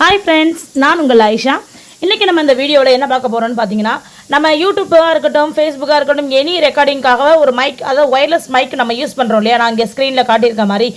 Hi friends நான் உங்கள் ஆயிஷா. இன்றைக்கி நம்ம இந்த வீடியோவில் என்ன பார்க்க போகிறோன்னு பார்த்தீங்கன்னா நம்ம யூடியூப்பாக இருக்கட்டும் ஃபேஸ்புக்காக இருக்கட்டும் எனி ரெக்கார்டிங்காக ஒரு மைக் அதாவது ஒயர்லெஸ் மைக் நம்ம யூஸ் பண்ணுறோம் இல்லையா? நான் இங்கே ஸ்க்ரீனில் காட்டியிருக்க மாதிரி.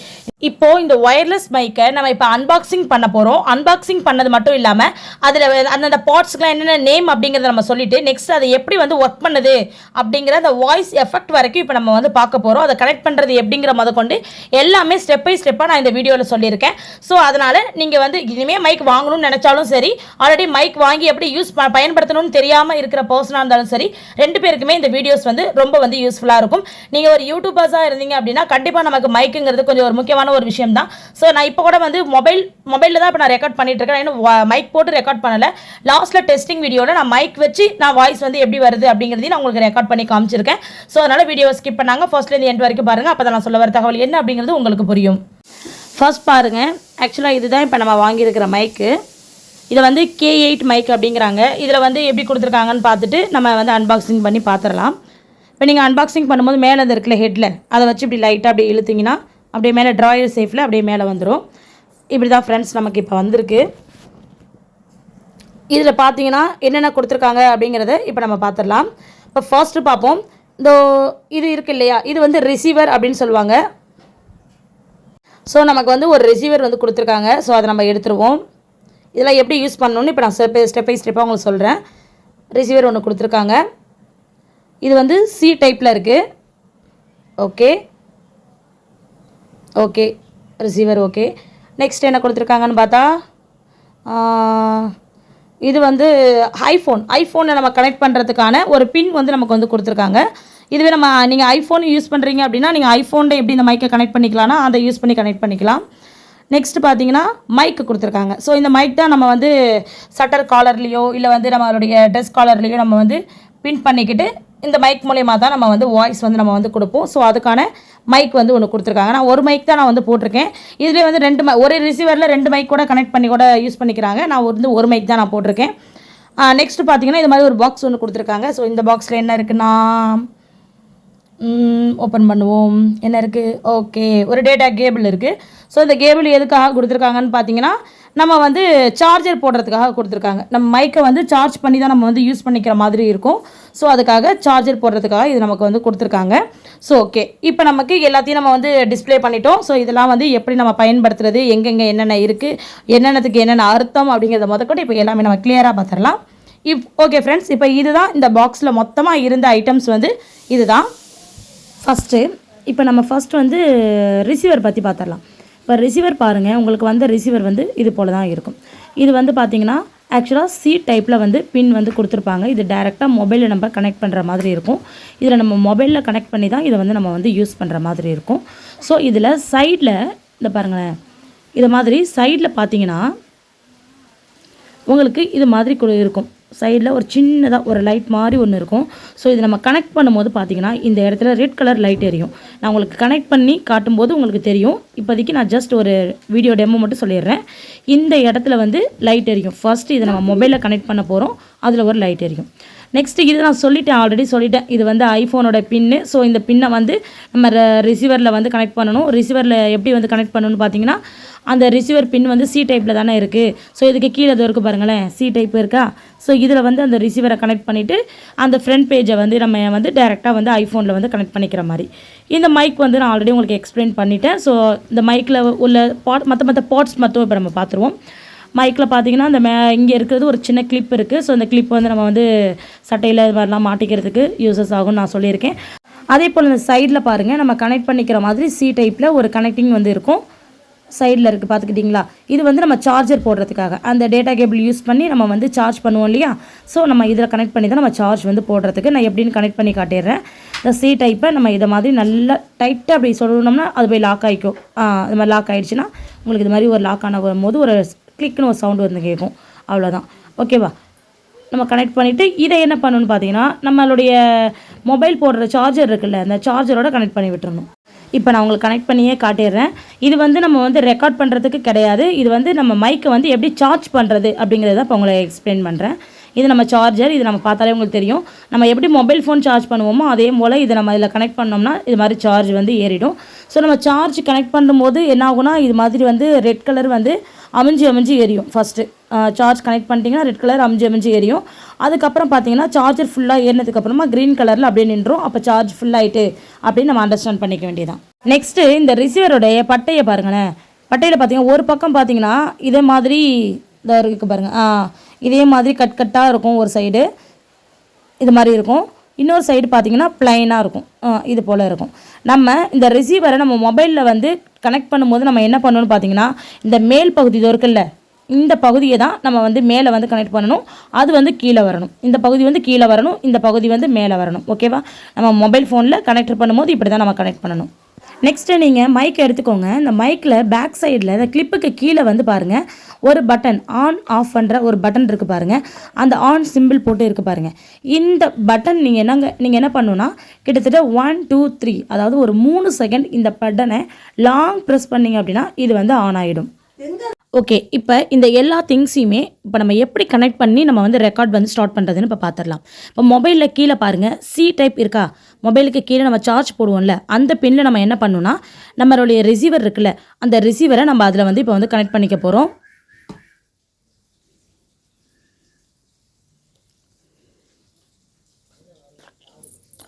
இப்போது இந்த ஒயர்லெஸ் மைக்கை நம்ம இப்போ அன்பாக்சிங் பண்ண போகிறோம் அன்பாக்சிங் பண்ணது மட்டும் இல்லாமல் அதில் அந்தந்த பார்ட்ஸ்க்குலாம் என்னென்ன நேம் அப்படிங்கிறத நம்ம சொல்லிட்டு நெக்ஸ்ட் அதை எப்படி வந்து ஒர்க் பண்ணுது அப்படிங்கிற அந்த வாய்ஸ் எஃபெக்ட் வரைக்கும் இப்போ நம்ம வந்து பார்க்க போகிறோம் அதை கனெக்ட் பண்ணுறது எப்படிங்கிற முத கொண்டு எல்லாமே ஸ்டெப் பை ஸ்டெப்பாக நான் இந்த வீடியோவில் சொல்லியிருக்கேன். ஸோ அதனால் நீங்கள் வந்து இனிமேல் மைக் வாங்கணும்னு நினச்சாலும் சரி ஆல்ரெடி மைக் வாங்கி எப்படி யூஸ் ப பயன்படுத்தணும்னு தெரியாமல் இருக்கிற பர்சனாக இருந்தாலும் சரி ரெண்டு பேருக்குமே இந்த வீடியோஸ் வந்து ரொம்ப வந்து யூஸ்ஃபுல்லாக இருக்கும். நீங்கள் ஒரு யூடியூபர்ஸாக இருந்தீங்க அப்படின்னா கண்டிப்பாக நமக்கு மைக்குங்கிறது கொஞ்சம் ஒரு முக்கியமான ஒரு விஷயம் தான். ஸோ நான் இப்போ கூட வந்து மொபைல் மொபைலில் தான் இப்போ நான் ரெக்கார்ட் பண்ணிட்டு இருக்கேன். இன்னும் மைக் போட்டு ரெக்கார்ட் பண்ணலை. லாஸ்ட்டில் டெஸ்டிங் வீடியோவில் நான் மைக் வச்சு நான் வாய்ஸ் வந்து எப்படி வருது அப்படிங்கிறதையும் நான் உங்களுக்கு ரெக்கார்ட் பண்ணி காமிச்சிருக்கேன். ஸோ அதனால் வீடியோ ஸ்கிப் பண்ணாங்க. ஃபர்ஸ்ட்லேருந்து எண்ட் வரைக்கும் பாருங்கள் அப்போ நான் சொல்ல வர தகவல் என்ன அப்படிங்கிறது உங்களுக்கு புரியும். ஃபர்ஸ்ட் பாருங்கள் ஆக்சுவலாக இதுதான் இப்போ நம்ம வாங்கியிருக்கிற மைக்கு இதை வந்து கே எயிட் மைக் அப்படிங்கிறாங்க. இதில் வந்து எப்படி கொடுத்துருக்காங்கன்னு பார்த்துட்டு நம்ம வந்து அன்பாக்சிங் பண்ணி பார்த்துடலாம். இப்போ நீங்கள் அன்பாக்சிங் பண்ணும்போது மேலே இது இருக்குல்ல ஹெட்டில் அதை வச்சு இப்படி லைட்டாக அப்படியே இழுத்திங்கன்னா அப்படியே மேலே ட்ராயர் சேஃபில் அப்படியே மேலே வந்துடும் இப்படி தான் ஃப்ரெண்ட்ஸ் நமக்கு இப்போ வந்திருக்கு. இதில் பார்த்தீங்கன்னா என்னென்ன கொடுத்துருக்காங்க அப்படிங்கிறத இப்போ நம்ம பார்த்துடலாம். இப்போ ஃபர்ஸ்ட்டு பார்ப்போம். இந்த இது இருக்குது இல்லையா? இது வந்து ரிசீவர் அப்படின்னு சொல்லுவாங்க. ஸோ நமக்கு வந்து ஒரு ரிசீவர் வந்து கொடுத்துருக்காங்க. ஸோ அதை நம்ம எடுத்துருவோம். இதெல்லாம் எப்படி யூஸ் பண்ணணும்னு இப்போ நான் ஸ்டெப் ஸ்டெப் பை ஸ்டெப்பாக உங்களுக்கு சொல்கிறேன் ரிசீவர் ஒன்று கொடுத்துருக்காங்க. இது வந்து சி டைப்பில் இருக்குது okay okay receiver okay next என்ன கொடுத்துருக்காங்கன்னு பார்த்தா இது வந்து ஐஃபோன் ஐஃபோனை நம்ம கனெக்ட் பண்ணுறதுக்கான ஒரு பின் வந்து நமக்கு வந்து கொடுத்துருக்காங்க. இதுவே நம்ம நீங்கள் ஐஃபோன் யூஸ் பண்ணுறீங்க அப்படின்னா நீங்கள் ஐஃபோனில் எப்படி இந்த மைக்கை கனெக்ட் பண்ணிக்கலாம்னா அதை யூஸ் பண்ணி கனெக்ட் பண்ணிக்கலாம். நெக்ஸ்ட் பார்த்தீங்கன்னா மைக்கு கொடுத்துருக்காங்க. ஸோ இந்த மைக் தான் நம்ம வந்து சட்டர் காலர்லேயோ இல்லை வந்து நம்மளுடைய ட்ரெஸ் காலர்லேயோ நம்ம வந்து பின் பண்ணிக்கிட்டு இந்த மைக் மூலயமா தான் நம்ம வந்து வாய்ஸ் வந்து நம்ம வந்து கொடுப்போம். ஸோ அதுக்கான மைக் வந்து ஒன்று கொடுத்துருக்காங்க. நான் ஒரு மைக் தான் நான் வந்து போட்டிருக்கேன். இதுலேயே வந்து ரெண்டு மை ஒரு ரிசீவரில் ரெண்டு மைக் கூட கனெக்ட் பண்ணி கூட யூஸ் பண்ணிக்கிறாங்க. நான் வந்து ஒரு மைக் தான் நான் போட்டிருக்கேன். நெக்ஸ்ட் பார்த்தீங்கன்னா இது மாதிரி ஒரு பாக்ஸ் ஒன்று கொடுத்துருக்காங்க. ஸோ இந்த பாக்ஸில் என்ன இருக்குன்னா ஓப்பன் பண்ணுவோம். என்ன இருக்குது ஓகே ஒரு டேட்டா கேபிள் இருக்குது ஸோ இந்த கேபிள் எதுக்காக கொடுத்துருக்காங்கன்னு பார்த்தீங்கன்னா நம்ம வந்து சார்ஜர் போடுறதுக்காக கொடுத்துருக்காங்க. நம்ம மைக்கை வந்து சார்ஜ் பண்ணி தான் நம்ம வந்து யூஸ் பண்ணிக்கிற மாதிரி இருக்கும். ஸோ அதுக்காக சார்ஜர் போடுறதுக்காக இது நமக்கு வந்து கொடுத்துருக்காங்க. ஸோ ஓகே இப்போ நமக்கு எல்லாத்தையும் நம்ம வந்து டிஸ்ப்ளே பண்ணிட்டோம். ஸோ இதெல்லாம் வந்து எப்படி நம்ம பயன்படுத்துறது? எங்கெங்கே என்னென்ன இருக்குது என்னென்னத்துக்கு என்னென்ன அர்த்தம்? அப்படிங்கிறத முதற்கொண்டு இப்போ எல்லாமே நம்ம கிளியராக பார்த்துடலாம் இப் ஓகே ஃப்ரெண்ட்ஸ் இப்போ இதுதான் இந்த பாக்ஸில் மொத்தமாக இருந்த ஐட்டம்ஸ் வந்து இதுதான். ஃபஸ்ட்டு இப்போ நம்ம ஃபஸ்ட் வந்து ரிசீவர் பற்றி பார்த்துடலாம் இப்போ ரிசீவர் பாருங்கள் உங்களுக்கு வந்த ரிசீவர் வந்து இது போல் தான் இருக்கும். இது வந்து பார்த்தீங்கன்னா ஆக்சுவலாக சி டைப்பில் வந்து பின் வந்து கொடுத்துருப்பாங்க. இது டேரெக்டாக மொபைலில் நம்ம கனெக்ட் பண்ணுற மாதிரி இருக்கும். இதில் நம்ம மொபைலில் கனெக்ட் பண்ணி தான் இதை வந்து நம்ம வந்து யூஸ் பண்ணுற மாதிரி இருக்கும். ஸோ இதில் சைடில் இந்த பாருங்களேன் இது மாதிரி சைடில் பார்த்தீங்கன்னா உங்களுக்கு இது மாதிரி இருக்கும். சைடில் ஒரு சின்னதாக ஒரு லைட் மாதிரி ஒன்று இருக்கும். ஸோ இது நம்ம கனெக்ட் பண்ணும்போது பார்த்தீங்கன்னா இந்த இடத்துல ரெட் கலர் லைட் எரியும். நான் உங்களுக்கு கனெக்ட் பண்ணி காட்டும்போது உங்களுக்கு தெரியும். இப்போதைக்கு நான் ஜஸ்ட் ஒரு வீடியோ டெமோ மட்டும் சொல்லிடுறேன். இந்த இடத்துல வந்து லைட் எரியும். ஃபஸ்ட்டு இதை நம்ம மொபைலில் கனெக்ட் பண்ண போகிறோம் அதில் ஒரு லைட் எரியும். நெக்ஸ்ட் இது நான் சொல்லிட்டேன் ஆல்ரெடி சொல்லிட்டேன். இது வந்து ஐஃபோனோட பின்னு ஸோ இந்த பின்னை வந்து நம்ம ரிசீவரில் வந்து கனெக்ட் பண்ணணும். ரிசீவரில் எப்படி வந்து கனெக்ட் பண்ணணும்னு பார்த்தீங்கன்னா அந்த ரிசீவர் பின் வந்து சி டைப்பில் தானே இருக்குது ஸோ இதுக்கு கீழே இது இருக்குது பாருங்களேன். சி டைப் இருக்கா? ஸோ இதில் வந்து அந்த ரிசீவரை கனெக்ட் பண்ணிவிட்டு அந்த ஃப்ரண்ட் பேஜை வந்து நம்ம வந்து டேரெக்டாக வந்து ஐஃபோனில் வந்து கனெக்ட் பண்ணிக்கிற மாதிரி. இந்த மைக் வந்து நான் ஆல்ரெடி உங்களுக்கு எக்ஸ்பிளைன் பண்ணிட்டேன். ஸோ இந்த மைக்கில் உள்ள பாட் மற்ற மற்ற பாட்ஸ் மட்டும் இப்போ நம்ம பார்த்துருவோம் மைக்கில் பார்த்தீங்கன்னா அந்த மே இங்கே இருக்கிறது ஒரு சின்ன கிளிப் இருக்குது ஸோ அந்த கிளிப் வந்து நம்ம வந்து சட்டையில் இது மாதிரிலாம் மாட்டிக்கிறதுக்கு யூசஸ் ஆகும்னு நான் சொல்லியிருக்கேன். அதே போல் இந்த சைடில் பாருங்கள் நம்ம கனெக்ட் பண்ணிக்கிற மாதிரி சி டைப்பில் ஒரு கனெக்டிங் வந்து இருக்கும். சைடில் இருக்குது பார்த்துக்கிட்டிங்களா இது வந்து நம்ம சார்ஜர் போடுறதுக்காக. அந்த டேட்டா கேபிள் யூஸ் பண்ணி நம்ம வந்து சார்ஜ் பண்ணுவோம் இல்லையா? ஸோ நம்ம இதில் கனெக்ட் பண்ணி தான் நம்ம சார்ஜ் வந்து போடுறதுக்கு நான் எப்படின்னு கனெக்ட் பண்ணி காட்டிடுறேன். இந்த சி டைப்பை நம்ம இதை மாதிரி நல்லா டைட்டாக அப்படி சொல்லணும்னா அது போய் லாக் ஆகிக்கும் அது மாதிரி லாக் ஆகிடுச்சுன்னா உங்களுக்கு இது மாதிரி ஒரு லாக் ஆன வரும்போது ஒரு கிளிக்னு ஒரு சவுண்டு வந்து கேட்கும் அவ்வளோதான் ஓகேவா நம்ம கனெக்ட் பண்ணிவிட்டு இதை என்ன பண்ணணும்னு பார்த்தீங்கன்னா நம்மளுடைய மொபைல் போடுற சார்ஜர் இருக்குல்ல அந்த சார்ஜரோட கனெக்ட் பண்ணி விட்டுருணும் இப்போ நான் உங்களுக்கு கனெக்ட் பண்ணியே காட்டிடுறேன். இது வந்து நம்ம வந்து ரெக்கார்ட் பண்ணுறதுக்கு கிடையாது. இது வந்து நம்ம மைக்கை வந்து எப்படி சார்ஜ் பண்ணுறது அப்படிங்கிறத இப்போ உங்களை எக்ஸ்பிளைன் பண்ணுறேன் இது நம்ம சார்ஜர் இது நம்ம பார்த்தாலே உங்களுக்கு தெரியும். நம்ம எப்படி மொபைல் ஃபோன் சார்ஜ் பண்ணுவோமோ அதே போல் இதை நம்ம இதில் கனெக்ட் பண்ணோம்னா இது மாதிரி சார்ஜ் வந்து ஏறிடும். ஸோ நம்ம சார்ஜ் கனெக்ட் பண்ணும்போது என்ன ஆகும்னா இது மாதிரி வந்து ரெட் கலர் வந்து அமைஞ்சு அமைஞ்சு எரியும். ஃபஸ்ட்டு சார்ஜ் கனெக்ட் பண்ணிட்டீங்கன்னா ரெட் கலர் அமைஞ்சு அமைஞ்சு எரியும். அதுக்கப்புறம் பார்த்தீங்கன்னா சார்ஜர் ஃபுல்லாக ஏறினதுக்கப்புறமா க்ரீன் கலரில் அப்படியே நின்றோம் அப்போ சார்ஜ் ஃபுல்லாகிட்டு அப்படின்னு நம்ம அண்டர்ஸ்டாண்ட் பண்ணிக்க வேண்டியதான் நெக்ஸ்ட்டு இந்த ரிசீவருடைய பட்டையை பாருங்களேன். பட்டையில் பார்த்தீங்கன்னா ஒரு பக்கம் பார்த்தீங்கன்னா இதே மாதிரி இதாக இருக்குது பாருங்கள் ஆ இதே மாதிரி கட் கட்டாக இருக்கும் ஒரு சைடு இது மாதிரி இருக்கும். இன்னொரு சைடு பார்த்தீங்கன்னா ப்ளைனாக இருக்கும். இது போல் இருக்கும். நம்ம இந்த ரிசீவரை நம்ம மொபைலில் வந்து கனெக்ட் பண்ணும்போது நம்ம என்ன பண்ணணும்னு பார்த்தீங்கன்னா இந்த மேல் பகுதி இது இருக்குல்ல இந்த பகுதியை தான் நம்ம வந்து மேலே வந்து கனெக்ட் பண்ணணும். அது வந்து கீழே வரணும். இந்த பகுதி வந்து கீழே வரணும். இந்த பகுதி வந்து மேலே வரணும். ஓகேவா நம்ம மொபைல் ஃபோனில் கனெக்ட் பண்ணும்போது இப்படி தான் நம்ம கனெக்ட் பண்ணணும். நெக்ஸ்ட்டு நீங்கள் மைக் எடுத்துக்கோங்க. இந்த மைக்கில் பேக் சைடில் இந்த கிளிப்புக்கு கீழே வந்து பாருங்கள் ஒரு பட்டன் ஆன் ஆஃப் பண்ணுற ஒரு பட்டன் இருக்குது பாருங்கள் அந்த ஆன் சிம்பிள் போட்டு இருக்குது பாருங்கள் இந்த பட்டன் நீங்கள் என்னங்க நீங்கள் என்ன பண்ணுன்னா கிட்டத்தட்ட ஒன் டூ த்ரீ அதாவது ஒரு மூணு செகண்ட் இந்த பட்டனை லாங் ப்ரெஸ் பண்ணீங்க அப்படின்னா இது வந்து ஆன் ஆகிடும் ஓகே இப்போ இந்த எல்லா திங்ஸையுமே இப்போ நம்ம எப்படி கனெக்ட் பண்ணி நம்ம வந்து ரெக்கார்ட் வந்து ஸ்டார்ட் பண்ணுறதுன்னு இப்போ பார்த்துடலாம் இப்போ மொபைலில் கீழே பாருங்கள் சி டைப் இருக்கா? மொபைலுக்கு கீழே நம்ம சார்ஜ் போடுவோம்ல அந்த பின்னில் நம்ம என்ன பண்ணணும்னா நம்மளுடைய ரிசீவர் இருக்குல்ல அந்த ரிசீவரை நம்ம அதில் வந்து இப்போ வந்து கனெக்ட் பண்ணிக்க போகிறோம்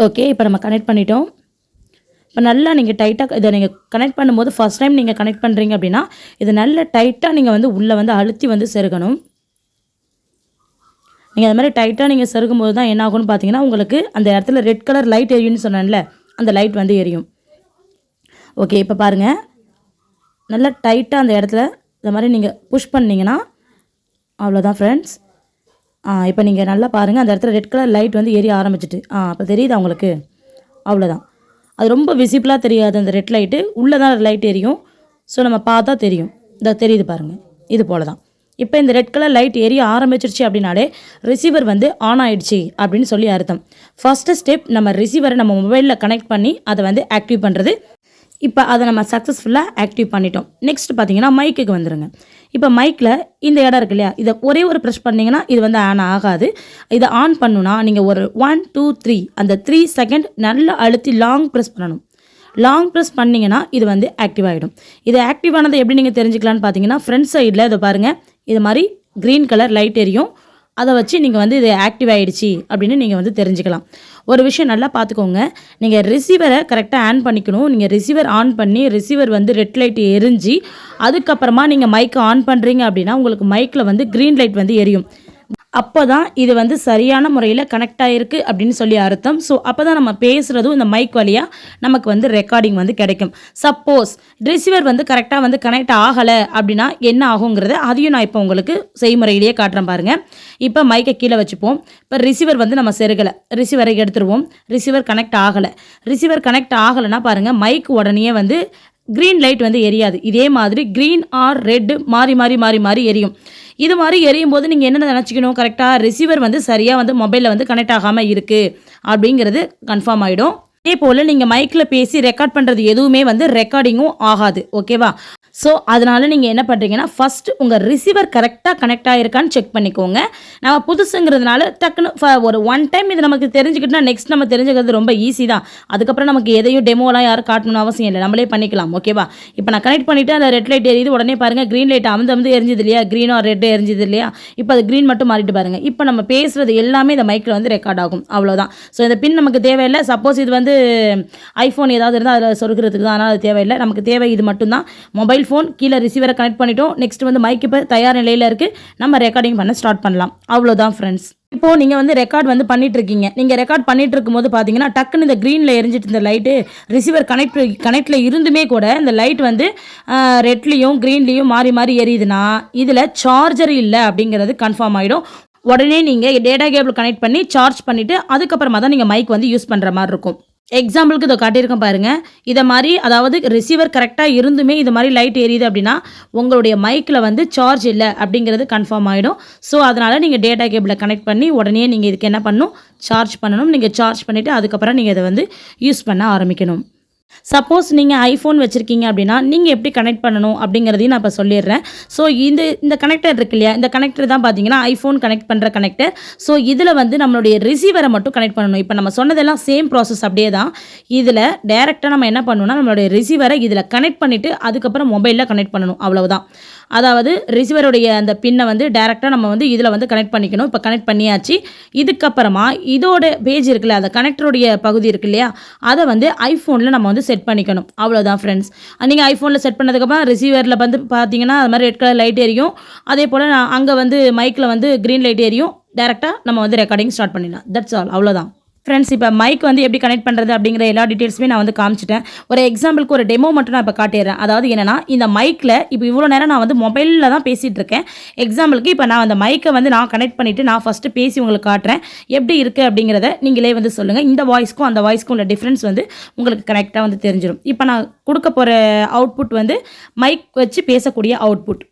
ஓகே இப்போ நம்ம கனெக்ட் பண்ணிட்டோம். இப்போ நல்லா நீங்கள் டைட்டாக இதை நீங்கள் கனெக்ட் பண்ணும்போது ஃபஸ்ட் டைம் நீங்கள் கனெக்ட் பண்ணுறீங்க அப்படின்னா இதை நல்ல டைட்டாக நீங்கள் வந்து உள்ளே வந்து அழுத்தி வந்து செருகணும். நீங்கள் அது மாதிரி டைட்டாக நீங்கள் செருகும்போது தான் என்ன ஆகும்னு பார்த்தீங்கன்னா உங்களுக்கு அந்த இடத்துல ரெட் கலர் லைட் எரியும்னு சொன்னேன்ல அந்த லைட் வந்து எரியும். ஓகே இப்போ பாருங்கள் நல்லா டைட்டாக அந்த இடத்துல இந்த மாதிரி நீங்கள் புஷ் பண்ணிங்கன்னா அவ்வளோதான் ஃப்ரெண்ட்ஸ் ஆ இப்போ நீங்கள் நல்லா பாருங்கள் அந்த இடத்துல ரெட் கலர் லைட் வந்து எரிய ஆரம்பிச்சிட்டு. ஆ அப்போ தெரியுதா உங்களுக்கு? அவ்வளோதான் அது ரொம்ப விசிபிளாக தெரியாது அந்த ரெட் லைட்டு உள்ளே தான் லைட் எரியும். ஸோ நம்ம பார்த்தா தெரியும். இந்த தெரியுது பாருங்கள் இது போல தான் இப்போ இந்த ரெட் கலர் லைட் எரிய ஆரம்பிச்சிருச்சு அப்படின்னாலே ரிசீவர் வந்து ஆன் ஆயிடுச்சு அப்படின்னு சொல்லி அர்த்தம். ஃபஸ்ட்டு ஸ்டெப் நம்ம ரிசீவரை நம்ம மொபைலில் கனெக்ட் பண்ணி அதை வந்து ஆக்டிவ் பண்ணுறது இப்போ அதை நம்ம சக்ஸஸ்ஃபுல்லாக ஆக்டிவ் பண்ணிட்டோம். நெக்ஸ்ட் பார்த்தீங்கன்னா மைக்குக்கு வந்துருங்க. இப்போ மைக்கில் இந்த இடம் இருக்கு இல்லையா? இதை ஒரே ஒரு ப்ரெஷ் பண்ணிங்கன்னா இது வந்து ஆன் ஆகாது. இதை ஆன் பண்ணுன்னா நீங்கள் ஒரு ஒன் டூ த்ரீ அந்த த்ரீ செகண்ட் நல்லா அழுத்தி லாங் ப்ரெஸ் பண்ணணும். லாங் ப்ரெஸ் பண்ணிங்கன்னா இது வந்து ஆக்டிவ் ஆகிடும் இது ஆக்டிவ் ஆனதை எப்படி நீங்கள் தெரிஞ்சுக்கலான்னு பார்த்தீங்கன்னா ஃப்ரண்ட் சைடில் இதை பாருங்கள் இது மாதிரி க்ரீன் கலர் லைட் எரியும். அதை வச்சு நீங்கள் வந்து இது ஆக்டிவ் ஆகிடுச்சி அப்படின்னு நீங்கள் வந்து தெரிஞ்சுக்கலாம். ஒரு விஷயம் நல்லா பார்த்துக்கோங்க. நீங்கள் ரிசீவரை கரெக்டாக ஆன் பண்ணிக்கணும். நீங்கள் ரிசீவர் ஆன் பண்ணி ரிசீவர் வந்து ரெட் லைட் எரிஞ்சு அதுக்கப்புறமா நீங்கள் மைக்கை ஆன் பண்ணுறீங்க அப்படின்னா உங்களுக்கு மைக்கில் வந்து க்ரீன் லைட் வந்து எரியும். அப்போ தான் இது வந்து சரியான முறையில் கனெக்ட் ஆகிருக்கு அப்படின்னு சொல்லி அர்த்தம். ஸோ அப்போ தான் நம்ம பேசுகிறதும் இந்த மைக் வழியாக நமக்கு வந்து ரெக்கார்டிங் வந்து கிடைக்கும். சப்போஸ் ரிசீவர் வந்து கரெக்டாக வந்து கனெக்ட் ஆகலை அப்படின்னா என்ன ஆகுங்கிறத அதையும் நான் இப்போ உங்களுக்கு செய்முறையிலேயே காட்டுறேன் பாருங்கள் இப்போ மைக்கை கீழே வச்சுப்போம். இப்போ ரிசீவர் வந்து நம்ம செருகலை. ரிசீவரை எடுத்துருவோம். ரிசீவர் கனெக்ட் ஆகலை. ரிசீவர் கனெக்ட் ஆகலைன்னா பாருங்கள் மைக் உடனே வந்து க்ரீன் லைட் வந்து எரியாது. இதே மாதிரி க்ரீன் ஆர் ரெட்டு மாறி மாறி மாறி மாறி எரியும். இது மாதிரி எரியும் போது நீங்கள் என்ன நினச்சிக்கணும்? கரெக்டாக ரிசீவர் வந்து சரியாக வந்து மொபைலில் வந்து கனெக்ட் ஆகாமல் இருக்குது அப்படிங்கிறது கன்ஃபார்ம் ஆகிடும் அதே போல் நீங்கள் மைக்கில் பேசி ரெக்கார்ட் பண்ணுறது எதுவுமே வந்து ரெக்கார்டிங்கும் ஆகாது. ஓகேவா ஸோ அதனால நீங்கள் என்ன பண்ணுறீங்கன்னா ஃபஸ்ட்டு உங்கள் ரிசீவர் கரெக்டாக கனெக்ட் ஆகிருக்கான்னு செக் பண்ணிக்கோங்க. நம்ம புதுசுங்கிறதுனால டக்குன்னு ஃப- ஒரு ஒன் டைம் இது நமக்கு தெரிஞ்சுக்கிட்டுனா நெக்ஸ்ட் நம்ம தெரிஞ்சுக்கிறது ரொம்ப ஈஸி தான். அதுக்கப்புறம் நமக்கு எதையும் டெமோலாம் யாரும் காட்டணும்னு அவசியம் இல்லை. நம்மளே பண்ணிக்கலாம். ஓகேவா இப்போ நான் கனெக்ட் பண்ணிவிட்டு அந்த ரெட் லைட் எரியுது. உடனே பாருங்கள் க்ரீன் லைட் அமந்து அமந்து எரிஞ்சது இல்லையா? க்ரீனோ ரெட் எரிஞ்சது இல்லையா? இப்போ அது க்ரீன் மட்டும் மாறிட்டு பாருங்கள் இப்போ நம்ம பேசுகிறது எல்லாமே இந்த மைக்கில் வந்து ரெக்கார்ட் ஆகும். அவ்வளோதான் ஸோ இந்த பின் நமக்கு தேவையில்லை. சப்போஸ் இது வந்து ஐஃபோன் ஏதாவது இருந்தால் அதில் சொருக்கிறதுக்கு தான். ஆனால் அது தேவையில்லை. நமக்கு தேவை இது மட்டும்தான். மொபைல் ஃபோன் கீழே ரிசீவரை கனெக்ட் பண்ணிட்டோம். நெக்ஸ்ட் வந்து மைக் இப்போ தயார் நிலையில் இருக்குது நம்ம ரெக்கார்டிங் பண்ண ஸ்டார்ட் பண்ணலாம். அவ்வளோதான் ஃப்ரெண்ட்ஸ் இப்போ நீங்கள் வந்து ரெக்கார்ட் வந்து பண்ணிட்டு இருக்கீங்க. நீங்கள் ரெக்கார்ட் பண்ணிட்டு இருக்கும்போது பார்த்தீங்கன்னா டக்குன்னு இந்த க்ரீனில் எரிஞ்சிட்டு இந்த லைட்டு ரிசீவர் கனெக்ட் கனெக்டில் இருந்துமே கூட இந்த லைட் வந்து ரெட்லேயும் க்ரீன்லேயும் மாறி மாறி எரியுதுன்னா இதில் சார்ஜர் இல்லை அப்படிங்கிறது கன்ஃபார்ம் ஆகிடும் உடனே நீங்கள் டேட்டா கேபிள் கனெக்ட் பண்ணி சார்ஜ் பண்ணிவிட்டு அதுக்கப்புறமா தான் நீங்கள் மைக் வந்து யூஸ் பண்ணுற மாதிரி இருக்கும். எக்ஸாம்பிளுக்கு இதை காட்டியிருக்கேன் பாருங்கள் இதை மாதிரி அதாவது ரிசீவர் கரெக்டாக இருந்துமே இது மாதிரி லைட் எரியுது அப்படின்னா உங்களுடைய மைக்கில் வந்து சார்ஜ் இல்லை அப்படிங்கிறது கன்ஃபார்ம் ஆகிடும் ஸோ அதனால் நீங்கள் டேட்டா கேபிளை கனெக்ட் பண்ணி உடனே நீங்கள் இதுக்கு என்ன பண்ணணும்? சார்ஜ் பண்ணணும். நீங்கள் சார்ஜ் பண்ணிவிட்டு அதுக்கப்புறம் நீங்கள் இதை வந்து யூஸ் பண்ண ஆரம்பிக்கணும். சப்போஸ் நீங்கள் ஐஃபோன் வச்சுருக்கீங்க அப்படின்னா நீங்கள் எப்படி கனெக்ட் பண்ணணும் அப்படிங்கிறதையும் நான் இப்போ சொல்லிடுறேன். ஸோ இந்த இந்த கனெக்டர் இருக்கு இல்லையா? இந்த கனெக்டர் தான் பார்த்தீங்கன்னா ஐஃபோன் கனெக்ட் பண்ணுற கனெக்டர் ஸோ இதில் வந்து நம்மளுடைய ரிசீவரை மட்டும் கனெக்ட் பண்ணணும். இப்போ நம்ம சொன்னதெல்லாம் சேம் ப்ராசஸ் அப்படியே தான். இதில் டேரெக்டாக நம்ம என்ன பண்ணணும்னா நம்மளுடைய ரிசீவரை இதில் கனெக்ட் பண்ணிவிட்டு அதுக்கப்புறம் மொபைலில் கனெக்ட் பண்ணணும். அவ்வளவுதான். அதாவது ரிசீவருடைய அந்த பின்னை வந்து டேரெக்டாக நம்ம வந்து இதில் வந்து கனெக்ட் பண்ணிக்கணும். இப்போ கனெக்ட் பண்ணியாச்சு. இதுக்கப்புறமா இதோட பேஜ் இருக்குல்ல அந்த கனெக்டருடைய பகுதி இருக்கு இல்லையா அதை வந்து ஐஃபோனில் நம்ம வந்து செட் பண்ணிக்கணும். அவ்வளோதான் ஃப்ரெண்ட்ஸ் நீங்கள் ஐஃபோனில் செட் பண்ணதுக்கப்புறம் ரிசீவரில் வந்து பார்த்தீங்கன்னா அது மாதிரி ரெட் கலர் லைட் எரியும். அதே போல் நான் அங்கே வந்து மைக்கில் வந்து க்ரீன் லைட் எரியும். டேரெக்டாக நம்ம வந்து ரெக்கார்டிங் ஸ்டார்ட் பண்ணிடலாம். தட்ஸ் ஆல் அவ்வளோதான் ஃப்ரெண்ட்ஸ் இப்போ மைக் வந்து எப்படி கனெக்ட் பண்ணுறது அப்படிங்கிற எல்லா டீட்டெயில்ஸுமே நான் வந்து காமிச்சிட்டேன். ஒரு எக்ஸாம்பிளுக்கு ஒரு டெமோ மட்டும் நான் இப்போ காட்டிடுறேன். அதாவது என்னன்னா இந்த மைக்கில் இப்போ இவ்வளோ நேரம் நான் வந்து மொபைலில் தான் பேசிகிட்டு இருக்கேன். எக்ஸாம்பிளுக்கு இப்போ நான் அந்த மைக்கை வந்து நான் கனெக்ட் பண்ணிவிட்டு நான் ஃபஸ்ட்டு பேசி உங்களுக்கு காட்டுறேன். எப்படி இருக்குது அப்படிங்கிறத நீங்களே வந்து சொல்லுங்கள் இந்த வாய்ஸ்க்கும் அந்த வாய்ஸ்க்கும் உள்ள டிஃப்ரென்ஸ் வந்து உங்களுக்கு கரெக்டாக வந்து தெரிஞ்சிடும் இப்போ நான் கொடுக்க போகிற அவுட்புட் வந்து மைக் வச்சு பேசக்கூடிய அவுட்புட்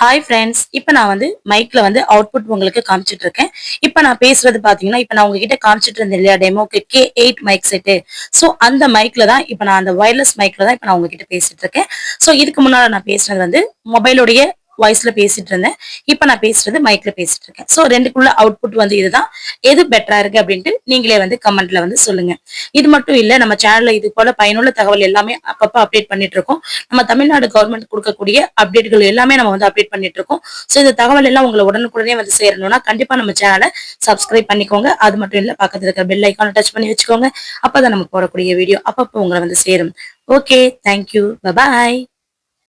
ஹாய் ஃப்ரெண்ட்ஸ் இப்போ நான் வந்து மைக்ல வந்து அவுட்புட் உங்களுக்கு காமிச்சிட்டு இருக்கேன் இப்போ நான் பேசுறது பாத்தீங்கன்னா இப்போ நான் உங்ககிட்ட காமிச்சிட்டு இருந்தேன் இல்லையா டெமோக்கு K eight mic set so அந்த மைக்ல தான் இப்போ நான் அந்த ஒயர்லெஸ் மைக்ல தான் இப்போ நான் உங்ககிட்ட பேசிட்டு இருக்கேன் ஸோ இதுக்கு முன்னாடி நான் பேசுனது வந்து மொபைலுடைய வாய்ஸ்ல பேசிட்டு இருந்தேன் இப்போ நான் பேசுறது மைக்ல பேசிட்டு இருக்கேன் ஸோ ரெண்டுக்குள்ள அவுட்புட் வந்து இதுதான். எது பெட்டரா இருக்கு அப்படின்ட்டு நீங்களே வந்து கமெண்ட்ல வந்து சொல்லுங்க. இது மட்டும் இல்ல நம்ம சேனல்ல இது போல பயனுள்ள தகவல் எல்லாமே அப்பப்போ அப்டேட் பண்ணிட்டு இருக்கோம் நம்ம தமிழ்நாடு கவர்மெண்ட் கொடுக்கக்கூடிய அப்டேட்கள் எல்லாமே நம்ம வந்து அப்டேட் பண்ணிட்டு இருக்கோம் ஸோ இந்த தகவல் எல்லாம் உங்களை உடனுக்குடனே வந்து சேரணும்னா கண்டிப்பா நம்ம சேனலை சப்ஸ்கிரைப் பண்ணிக்கோங்க. அது மட்டும் இல்ல பக்கத்துல இருக்கிற பெல் ஐக்கான டச் பண்ணி வச்சுக்கோங்க. அப்பதான் நம்ம போடக்கூடிய வீடியோ அப்பப்போ உங்களை வந்து சேரும். Okay thank you bye bye